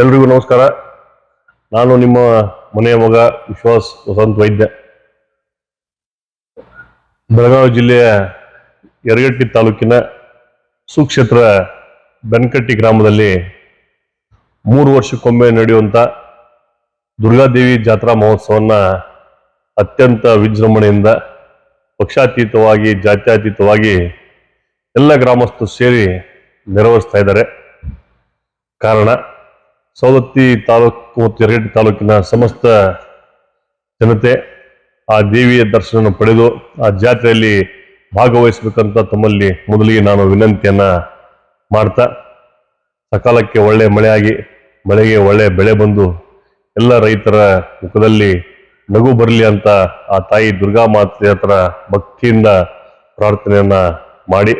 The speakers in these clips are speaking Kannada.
ಎಲ್ರಿಗೂ ನಮಸ್ಕಾರ. ನಾನು ನಿಮ್ಮ ಮನೆಯ ಮಗ ವಿಶ್ವಾಸ್ ವಸಂತ್ ವೈದ್ಯ. ಬೆಳಗಾವಿ ಜಿಲ್ಲೆಯ ಯರಗಟ್ಟಿ ತಾಲೂಕಿನ ಸುಕ್ಷೇತ್ರ ಬೆನಕಟ್ಟಿ ಗ್ರಾಮದಲ್ಲಿ ಮೂರು ವರ್ಷಕ್ಕೊಮ್ಮೆ ನಡೆಯುವಂಥ ದುರ್ಗಾದೇವಿ ಜಾತ್ರಾ ಮಹೋತ್ಸವನ್ನ ಅತ್ಯಂತ ವಿಜೃಂಭಣೆಯಿಂದ ಪಕ್ಷಾತೀತವಾಗಿ, ಜಾತ್ಯತೀತವಾಗಿ ಎಲ್ಲ ಗ್ರಾಮಸ್ಥರು ಸೇರಿ ನೆರವೇರಿಸ್ತಾ ಇದ್ದಾರೆ. ಕಾರಣ ಸವದತ್ತಿ ತಾಲೂಕು ಮತ್ತು ಯರಗಟ್ಟಿ ತಾಲೂಕಿನ ಸಮಸ್ತ ಜನತೆ ಆ ದೇವಿಯ ದರ್ಶನ ಪಡೆದು ಆ ಜಾತ್ರೆಯಲ್ಲಿ ಭಾಗವಹಿಸಬೇಕಂತ ತಮ್ಮಲ್ಲಿ ಮೊದಲಿಗೆ ನಾನು ವಿನಂತಿಯನ್ನ ಮಾಡ್ತಾ, ಸಕಾಲಕ್ಕೆ ಒಳ್ಳೆ ಮಳೆಯಾಗಿ, ಮಳೆಗೆ ಒಳ್ಳೆ ಬೆಳೆ ಬಂದು ಎಲ್ಲ ರೈತರ ಮುಖದಲ್ಲಿ ನಗು ಬರಲಿ ಅಂತ ಆ ತಾಯಿ ದುರ್ಗಾ ಮಾತೆಯ ಹತ್ರ ಭಕ್ತಿಯಿಂದ ಪ್ರಾರ್ಥನೆಯನ್ನ ಮಾಡಿ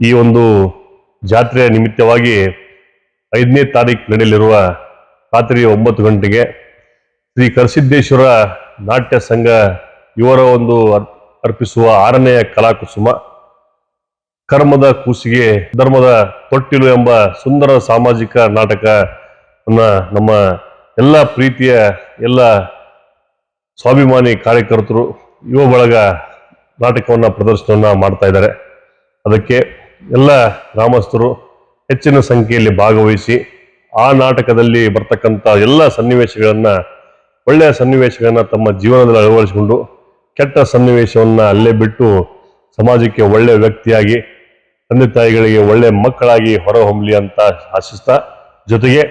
ಈ ಒಂದು ಜಾತ್ರೆಯ ನಿಮಿತ್ತವಾಗಿ ಐದನೇ ತಾರೀಕು ನಡೆಯಲಿರುವ ರಾತ್ರಿ ಒಂಬತ್ತು ಗಂಟೆಗೆ ಶ್ರೀ ಕರಸಿದ್ದೇಶ್ವರ ನಾಟ್ಯ ಸಂಘ ಇವರ ಒಂದು ಅರ್- ಅರ್ಪಿಸುವ ಆರನೆಯ ಕಲಾಕುಸುಮ, ಕರ್ಮದ ಕೂಸಿಗೆ, ಧರ್ಮದ ತೊಟ್ಟಿಲು ಎಂಬ ಸುಂದರ ಸಾಮಾಜಿಕ ನಾಟಕವನ್ನು ನಮ್ಮ ಎಲ್ಲ ಪ್ರೀತಿಯ ಎಲ್ಲ ಸ್ವಾಭಿಮಾನಿ ಕಾರ್ಯಕರ್ತರು ಯುವ ಬಳಗ ನಾಟಕವನ್ನು ಪ್ರದರ್ಶನವನ್ನು ಮಾಡ್ತಾ ಇದ್ದಾರೆ. ಅದಕ್ಕೆ ಎಲ್ಲ ಗ್ರಾಮಸ್ಥರು ಹೆಚ್ಚಿನ ಸಂಖ್ಯೆಯಲ್ಲಿ ಭಾಗವಹಿಸಿ ಆ ನಾಟಕದಲ್ಲಿ ಬರ್ತಕ್ಕಂಥ ಎಲ್ಲ ಸನ್ನಿವೇಶಗಳನ್ನು, ಒಳ್ಳೆಯ ಸನ್ನಿವೇಶಗಳನ್ನು ತಮ್ಮ ಜೀವನದಲ್ಲಿ ಅಳವಡಿಸಿಕೊಂಡು ಕೆಟ್ಟ ಸನ್ನಿವೇಶವನ್ನು ಅಲ್ಲೇ ಬಿಟ್ಟು ಸಮಾಜಕ್ಕೆ ಒಳ್ಳೆಯ ವ್ಯಕ್ತಿಯಾಗಿ, ತಂದೆ ತಾಯಿಗಳಿಗೆ ಒಳ್ಳೆಯ ಮಕ್ಕಳಾಗಿ ಹೊರಹೊಮ್ಮಲಿ ಅಂತ ಆಶಿಸ್ತಾ. ಜೊತೆಗೆ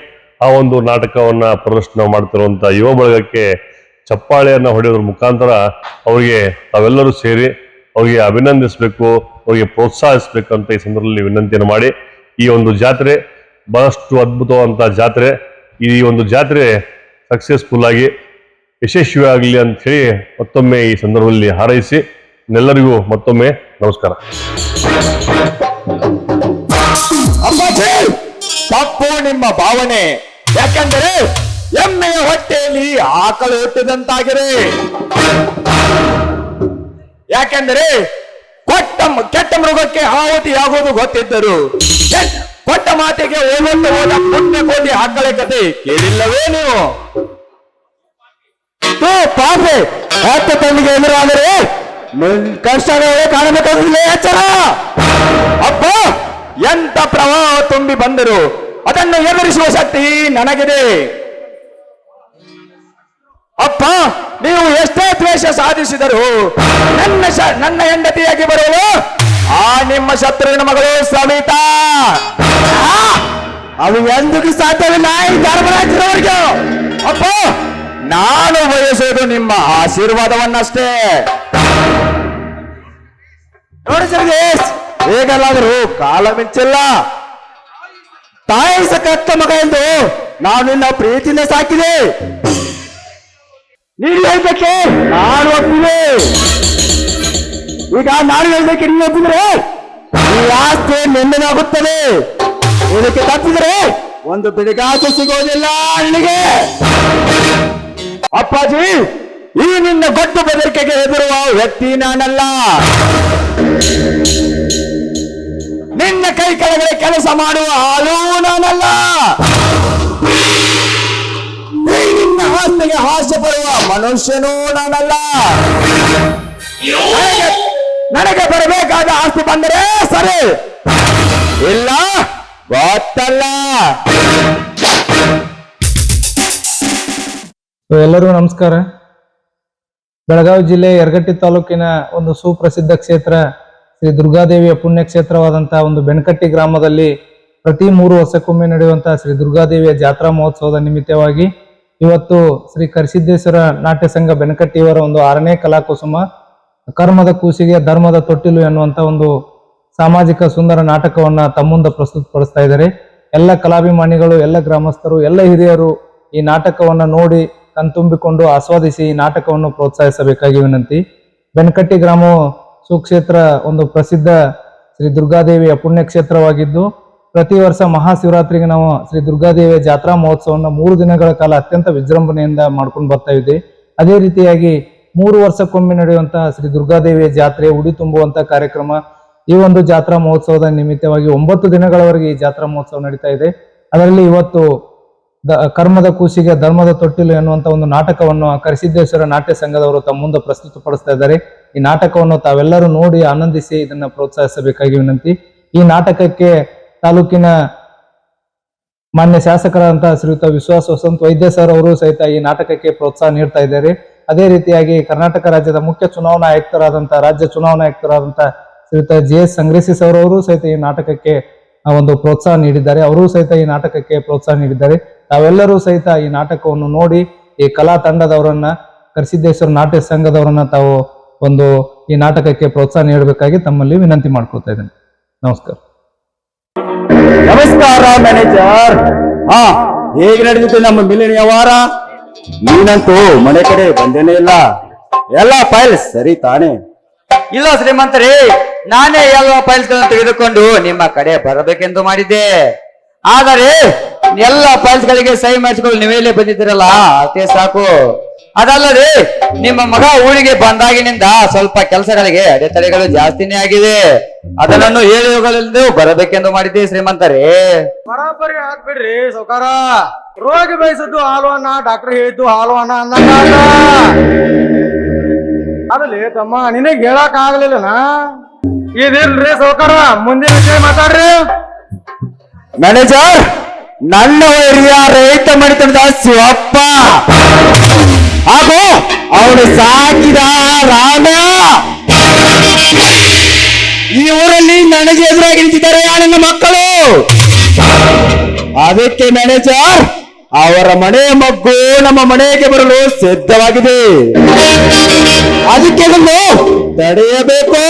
ಆ ಒಂದು ನಾಟಕವನ್ನು ಪ್ರದರ್ಶನ ಮಾಡ್ತಿರುವಂಥ ಯುವ ಬಳಗಕ್ಕೆ ಚಪ್ಪಾಳೆಯನ್ನ ಹೊಡೆಯೋದ್ರ ಮುಖಾಂತರ ಅವರಿಗೆ ತಾವೆಲ್ಲರೂ ಸೇರಿ ಅವರಿಗೆ ಅಭಿನಂದಿಸಬೇಕು, ಅವರಿಗೆ ಪ್ರೋತ್ಸಾಹಿಸಬೇಕಂತ ಈ ಸಂದರ್ಭದಲ್ಲಿ ವಿನಂತಿಯನ್ನು ಮಾಡಿ. ಈ ಒಂದು ಜಾತ್ರೆ ಬಹಳಷ್ಟು ಅದ್ಭುತವಂತ ಜಾತ್ರೆ. ಈ ಒಂದು ಜಾತ್ರೆ ಸಕ್ಸಸ್ಫುಲ್ ಆಗಿ ಯಶಸ್ವಿ ಆಗಲಿ ಅಂತ ಹೇಳಿ ಮತ್ತೊಮ್ಮೆ ಈ ಸಂದರ್ಭದಲ್ಲಿ ಹಾರೈಸಿ ಎಲ್ಲರಿಗೂ ಮತ್ತೊಮ್ಮೆ ನಮಸ್ಕಾರ. ತಪ್ಪು ನಿಮ್ಮ ಭಾವನೆ. ಯಾಕಂದರೆ ಎಮ್ಮೆಯ ಹೊಟ್ಟೆಯಲ್ಲಿ ಆಕಳು ಹುಟ್ಟಿದಂತಾಗಿದೆ. ಯಾಕೆಂದರೆ ಕೊಟ್ಟ ಕೆಟ್ಟ ಮೃಗಕ್ಕೆ ಆಗೋದು ಗೊತ್ತಿದ್ದರು. ಕೆಟ್ಟ- ಕೊಟ್ಟ ಮಾತಿಗೆ ಹೋಗೊಂಡು ಹೋದ ಪುಣ್ಯ ಕೋಟಿ ಹಾಕಳೆ ಕತೆ. ಕೇಳಿಲ್ಲವೇ ನೀವು? ಪಾಪೆ ಹತ್ತು ತನ್ನಿಗೆ ಎದುರಾದರೆ ಕಷ್ಟಗಳೇ ಕಾಣಬೇಕಾಗಿಲ್ಲ ಎಚ್ಚರ ಅಪ್ಪ ಎಂತ ಪ್ರವಾಹ ತುಂಬಿ ಬಂದರು ಅದನ್ನು ಎದುರಿಸುವ ಶಕ್ತಿ ನನಗಿದೆ. ಅಪ್ಪ ನೀವು ಎಷ್ಟೇ ದ್ವೇಷ ಸಾಧಿಸಿದರು ನನ್ನ ನನ್ನ ಹೆಂಡತಿಯಾಗಿ ಬರುವಳು ಆ ನಿಮ್ಮ ಶತ್ರುವಿನ ಮಗಳು ಸವಿತಾ! ಅದು ಎಂದಿಗೂ ಸಾಧ್ಯವಿಲ್ಲ ಈ ಧರ್ಮರಾಜರವರಿಗೆ ಅಪ್ಪ, ನಾನು ಬಯಸೋದು ನಿಮ್ಮ ಆಶೀರ್ವಾದವನ್ನಷ್ಟೇ. ನೋಡಿ ಜಗದೀಶ್ ಹೇಗಲ್ಲಾದರೂ ಕಾಲ ಮಿಂಚಿಲ್ಲ. ತಾಯಿ ಸಕತ್ತ ಮಗ ಎಂದು ನಾವು ನಿನ್ನ ಪ್ರೀತಿಯಿಂದ ಸಾಕಿದೆ. ನೀನು ಹೇಳ್ಬೇಕೆ? ನಾನು ಒಪ್ಪಿದೆ. ಈಗ ನಾನು ಹೇಳ್ಬೇಕು ನೀವು ಒಪ್ಪಿದ್ರೆ? ಈ ಆಸ್ತಿ ನಿನ್ನದಾಗುತ್ತದೆ ಇದಕ್ಕೆ ತಪ್ಪಿದ್ರೆ? ಒಂದು ಬಿಡಿಗಾಸು ಸಿಗೋದಿಲ್ಲ ಅಲ್ಲಿಗೆ. ಅಪ್ಪಾಜಿ ಈ ನಿನ್ನ ಗೊತ್ತು ಬೆದರಿಕೆಗೆ ಹೆದರುವ ವ್ಯಕ್ತಿ ನಾನಲ್ಲ. ನಿನ್ನ ಕೈ ಕೆಳಗಡೆ ಕೆಲಸ ಮಾಡುವ ಹಾಲು ನಾನಲ್ಲ. ನಿನ್ನ ಆಸ್ತಿಗೆ ಹಾಸ್ಯ ಪಡುವ ಮನುಷ್ಯನೂ ನಾನಲ್ಲ. ನನಗೆ- ಬರಬೇಕಾದ ಆಸ್ತಿ ಬಂದರೆ ಸರಿ. ಇಲ್ಲ, ಗೊತ್ತಲ್ಲ. ಎಲ್ಲರಿಗೂ ನಮಸ್ಕಾರ. ಬೆಳಗಾವಿ ಜಿಲ್ಲೆ ಯರಗಟ್ಟಿ ತಾಲೂಕಿನ ಒಂದು ಸುಪ್ರಸಿದ್ಧ ಕ್ಷೇತ್ರ, ಶ್ರೀ ದುರ್ಗಾದೇವಿಯ ಪುಣ್ಯಕ್ಷೇತ್ರವಾದಂತಹ ಒಂದು ಬೆನಕಟ್ಟಿ ಗ್ರಾಮದಲ್ಲಿ ಪ್ರತಿ ಮೂರು ವರ್ಷಕ್ಕೊಮ್ಮೆ ನಡೆಯುವಂತಹ ಶ್ರೀ ದುರ್ಗಾದೇವಿಯ ಜಾತ್ರಾ ಮಹೋತ್ಸವದ ನಿಮಿತ್ತವಾಗಿ ಇವತ್ತು ಶ್ರೀ ಕರಿಸಿದ್ದೇಶ್ವರ ನಾಟ್ಯ ಸಂಘ ಬೆನಕಟ್ಟಿಯವರ ಒಂದು ಆರನೇ ಕಲಾಕುಸುಮ ಕರ್ಮದ ಕೂಸಿಗೆ, ಧರ್ಮದ ತೊಟ್ಟಿಲು ಎನ್ನುವಂತ ಒಂದು ಸಾಮಾಜಿಕ ಸುಂದರ ನಾಟಕವನ್ನ ಮುಂದೆ ಪ್ರಸ್ತುತಪಡಿಸ್ತಾ ಇದ್ದಾರೆ. ಎಲ್ಲ ಕಲಾಭಿಮಾನಿಗಳು, ಎಲ್ಲ ಗ್ರಾಮಸ್ಥರು, ಎಲ್ಲ ಹಿರಿಯರು ಈ ನಾಟಕವನ್ನ ನೋಡಿ ಕಣ್ತುಂಬಿಕೊಂಡು ಆಸ್ವಾದಿಸಿ ಈ ನಾಟಕವನ್ನು ಪ್ರೋತ್ಸಾಹಿಸಬೇಕಾಗಿ ವಿನಂತಿ. ಬೆನಕಟ್ಟಿ ಗ್ರಾಮವು ಸುಕ್ಷೇತ್ರ ಒಂದು ಪ್ರಸಿದ್ಧ ಶ್ರೀ ದುರ್ಗಾದೇವಿಯ ಪುಣ್ಯಕ್ಷೇತ್ರವಾಗಿದ್ದು, ಪ್ರತಿ ವರ್ಷ ಮಹಾಶಿವರಾತ್ರಿಗೆ ನಾವು ಶ್ರೀ ದುರ್ಗಾದೇವಿಯ ಜಾತ್ರಾ ಮಹೋತ್ಸವವನ್ನು ಮೂರು ದಿನಗಳ ಕಾಲ ಅತ್ಯಂತ ವಿಜೃಂಭಣೆಯಿಂದ ಮಾಡ್ಕೊಂಡು ಬರ್ತಾ ಇದ್ದೀವಿ ಅದೇ ರೀತಿಯಾಗಿ ಮೂರು ವರ್ಷಕ್ಕೊಮ್ಮೆ ನಡೆಯುವಂತಹ ಶ್ರೀ ದುರ್ಗಾದೇವಿಯ ಜಾತ್ರೆ, ಉಡಿ ತುಂಬುವಂತ ಕಾರ್ಯಕ್ರಮ, ಈ ಒಂದು ಜಾತ್ರಾ ಮಹೋತ್ಸವದ ನಿಮಿತ್ತವಾಗಿ ಒಂಬತ್ತು ದಿನಗಳವರೆಗೆ ಈ ಜಾತ್ರಾ ಮಹೋತ್ಸವ ನಡೀತಾ ಇದೆ. ಅದರಲ್ಲಿ ಇವತ್ತು ಕರ್ಮದ ಕೂಸಿಗೆ, ಧರ್ಮದ ತೊಟ್ಟಿಲು ಎನ್ನುವಂತ ಒಂದು ನಾಟಕವನ್ನು ಕರಿಸಿದ್ದೇಶ್ವರ ನಾಟ್ಯ ಸಂಘದವರು ತಮ್ಮ ಮುಂದೆ ಪ್ರಸ್ತುತಪಡಿಸ್ತಾ ಇದ್ದಾರೆ. ಈ ನಾಟಕವನ್ನು ತಾವೆಲ್ಲರೂ ನೋಡಿ ಆನಂದಿಸಿ ಇದನ್ನ ಪ್ರೋತ್ಸಾಹಿಸಬೇಕಾಗಿ ವಿನಂತಿ. ಈ ನಾಟಕಕ್ಕೆ ತಾಲೂಕಿನ ಮಾನ್ಯ ಶಾಸಕರಾದಂತಹ ಶ್ರೀಯುತ ವಿಶ್ವಾಸ ವಸಂತ್ ವೈದ್ಯ ಸರ್ ಅವರು ಸಹಿತ ಈ ನಾಟಕಕ್ಕೆ ಪ್ರೋತ್ಸಾಹ ನೀಡ್ತಾ ಇದ್ದಾರೆ. ಅದೇ ರೀತಿಯಾಗಿ ಕರ್ನಾಟಕ ರಾಜ್ಯದ ಮುಖ್ಯ ಚುನಾವಣಾ ಆಯುಕ್ತರಾದಂತಹ ರಾಜ್ಯ ಚುನಾವಣಾ ಆಯುಕ್ತರಾದಂತಹ ಶ್ರೀಯುತ ಜಿ ಎಸ್ ಸಂಗ್ರೇಸಿ ಸರ್ ಅವರು ಸಹಿತ ಈ ನಾಟಕಕ್ಕೆ ಒಂದು ಪ್ರೋತ್ಸಾಹ ನೀಡಿದ್ದಾರೆ. ಅವರೂ ಸಹಿತ ಈ ನಾಟಕಕ್ಕೆ ಪ್ರೋತ್ಸಾಹ ನೀಡಿದ್ದಾರೆ. ತಾವೆಲ್ಲರೂ ಸಹಿತ ಈ ನಾಟಕವನ್ನು ನೋಡಿ, ಈ ಕಲಾ ತಂಡದವರನ್ನ, ಕರಿಸಿದ್ದೇಶ್ವರ ನಾಟ್ಯ ಸಂಘದವರನ್ನ ತಾವು ಒಂದು ಈ ನಾಟಕಕ್ಕೆ ಪ್ರೋತ್ಸಾಹ ನೀಡಬೇಕಾಗಿ ತಮ್ಮಲ್ಲಿ ವಿನಂತಿ ಮಾಡ್ಕೊತಾ ಇದ್ದೇನೆ. ನಮಸ್ಕಾರ. ನಮಸ್ಕಾರ ಮ್ಯಾನೇಜರ್ ಹಾ, ಹೇಗೆ ನಡೆದಿತ್ತು ನಮ್ಮ ಮಿಲಿನಿಯ ವ್ಯವಹಾರ ನೀನಂತೂ ಮನೆ ಕಡೆ ಬಂದೇನೆ ಇಲ್ಲ. ಎಲ್ಲ ಫೈಲ್ಸ್ ಸರಿ ತಾನೇ. ಇಲ್ಲ ಶ್ರೀಮಂತರೇ, ನಾನೇ ಎಲ್ಲ ಫೈಲ್ಸ್ಗಳನ್ನು ತೆಗೆದುಕೊಂಡು ನಿಮ್ಮ ಕಡೆ ಬರಬೇಕೆಂದು ಮಾಡಿದ್ದೆ. ಆದರೆ, ಎಲ್ಲ ಫೈಲ್ಸ್ ಗಳಿಗೆ ಸಹಿ ಮಾಡಿಸಿಕೊಂಡು ನೀವೇಲೆ ಬಂದಿದ್ದೀರಲ್ಲ, ಅದೇ ಸಾಕು. ಅದಲ್ಲದೆ ನಿಮ್ಮ ಮಗ ಊರಿಗೆ ಬಂದಾಗಿನಿಂದ ಸ್ವಲ್ಪ ಕೆಲಸಗಳಿಗೆ ಅಡೆತಡೆಗಳು ಜಾಸ್ತಿನೇ ಆಗಿದೆ. ಅದನ್ನು ಹೇಳಿ ಬರಬೇಕೆಂದು ಮಾಡಿದ್ದೆ ಶ್ರೀಮಂತರೇ. ಬರಾಬರಿ ಹಾಕ್ಬಿಡ್ರಿ ಸೌಕಾರ. ರೋಗಿ ಬಯಸದ್ದು ಹಾಲು ಅನ್ನ ಡಾಕ್ಟರ್ ಹೇಳಿದ್ದು ಹಾಲು ಅನ್ನ ಅನ್ನ ಅದಲ್ಲಿ ತಮ್ಮ ನಿನಗ್ ಹೇಳಕ್ ಆಗ್ಲಿಲ್ಲನಾ? ಇದಿಲ್ರಿ ಸೌಕಾರ ಮುಂದಿನ ವಿಷಯ ಮಾತಾಡ್ರಿ. ಮ್ಯಾನೇಜರ್ ನನ್ನ ಹಿರಿಯ ರೈತ ಮಣಿತನದ ಶಿವಪ್ಪ. ಹಾಗೂ ಅವಳು ಸಾಕಿದ ರಾಮ. ಈ ಊರಲ್ಲಿ ನನಗೆ ಎದುರಾಗಿ ನಿಂತಿದ್ದಾರೆ ನನ್ನ ಮಕ್ಕಳು. ಅದಕ್ಕೆ ಮ್ಯಾನೇಜರ್, ಅವರ ಮನೆ ಮಗ್ಗು ನಮ್ಮ ಮನೆಗೆ ಬರಲು ಸಿದ್ಧವಾಗಿದೆ. ಅದಕ್ಕೆ ತಡೆಯಬೇಕು.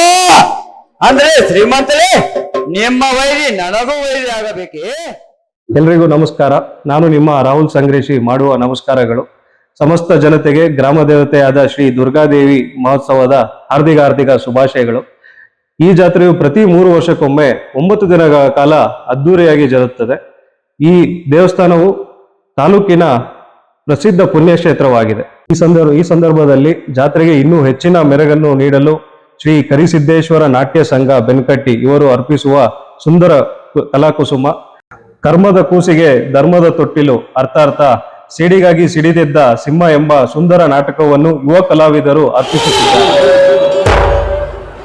ಅಂದ್ರೆ ಶ್ರೀಮಂತರೇ, ನಿಮ್ಮ ವೈರಿ ನನಗೂ ವೈರಿ ಆಗಬೇಕೇ? ಎಲ್ರಿಗೂ ನಮಸ್ಕಾರ. ನಾನು ನಿಮ್ಮ ರಾಹುಲ್ ಸಂಗ್ರೇಶಿ ಮಾಡುವ ನಮಸ್ಕಾರಗಳು. ಸಮಸ್ತ ಜನತೆಗೆ ಗ್ರಾಮ ದೇವತೆಯಾದ ಶ್ರೀ ದುರ್ಗಾದೇವಿ ಮಹೋತ್ಸವದ ಹಾರ್ದಿಕ ಹಾರ್ದಿಕ ಶುಭಾಶಯಗಳು. ಈ ಜಾತ್ರೆಯು ಪ್ರತಿ ಮೂರು ವರ್ಷಕ್ಕೊಮ್ಮೆ ಒಂಬತ್ತು ದಿನಗಳ ಕಾಲ ಅದ್ದೂರಿಯಾಗಿ ಜರುಗುತ್ತದೆ. ಈ ದೇವಸ್ಥಾನವು ತಾಲೂಕಿನ ಪ್ರಸಿದ್ಧ ಪುಣ್ಯಕ್ಷೇತ್ರವಾಗಿದೆ. ಈ ಸಂದರ್ಭ, ಈ ಸಂದರ್ಭದಲ್ಲಿ ಜಾತ್ರೆಗೆ ಇನ್ನೂ ಹೆಚ್ಚಿನ ಮೆರಗನ್ನು ನೀಡಲು ಶ್ರೀ ಕರಿಸಿದ್ದೇಶ್ವರ ನಾಟ್ಯ ಸಂಘ ಬೆನ್ಕಟ್ಟಿ ಇವರು ಅರ್ಪಿಸುವ ಸುಂದರ ಕಲಾಕುಸುಮ. ಕರ್ಮದ ಕೂಸಿಗೆ ಧರ್ಮದ ತೊಟ್ಟಿಲು ಅರ್ಥಾರ್ಥ ಸಿಡಿಗಾಗಿ ಸಿಡಿದಿದ್ದ ಸಿಂಹ ಎಂಬ ಸುಂದರ ನಾಟಕವನ್ನು ಯುವ ಕಲಾವಿದರು ಅರ್ಪಿಸುತ್ತಿದ್ದಾರೆ.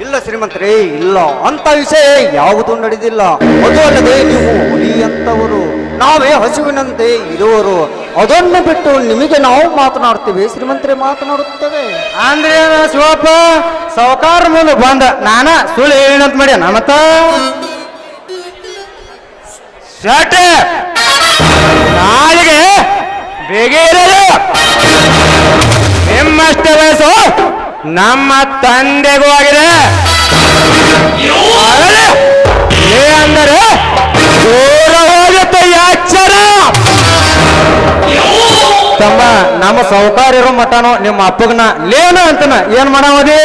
ಇಲ್ಲ ಶ್ರೀಮಂತರೇ ಇಲ್ಲ. ಅಂತ ವಿಷಯ ಯಾವುದು ನಡೆದಿಲ್ಲ. ಅದು ಅಲ್ಲದೆ ನೀವು ಹುಲಿಯಂತವರು ನಾವೇ ಹಸುವಿನಂತೆ ಇರುವರು. ಅದನ್ನು ಬಿಟ್ಟು ನಿಮಗೆ ನಾವು ಮಾತನಾಡ್ತೀವಿ. ಶ್ರೀಮಂತರೇ ಮಾತನಾಡುತ್ತೇವೆ. ಅಂದ್ರೆ ಶಿವಪ್ಪ ಸಾವುಕಾರ ಮುಂದೆ ಬಂದ. ನಾನ ಸುಳ್ಳು ಹೇಳಿನಂತ ಮಾಡಿ ನಮತ ನಾಳೆಗೆ ಬೇಗ ಇರಲು. ನಿಮ್ಮಷ್ಟೇ ವಯಸ್ಸು ನಮ್ಮ ತಂದೆಗೂ ಆಗಿದೆ. ಅಂದರೆ ದೂರ ಹೋಗುತ್ತೆ ಎಚ್ಚರ ತಮ್ಮ ನಮ್ಮ ಸೌಕಾರ್ಯರು ಮಟನೋ ನಿಮ್ಮ ಅಪ್ಪಗನ, ಲೇನ ಅಂತನ ಏನ್ ಮಾಡಾವದಿ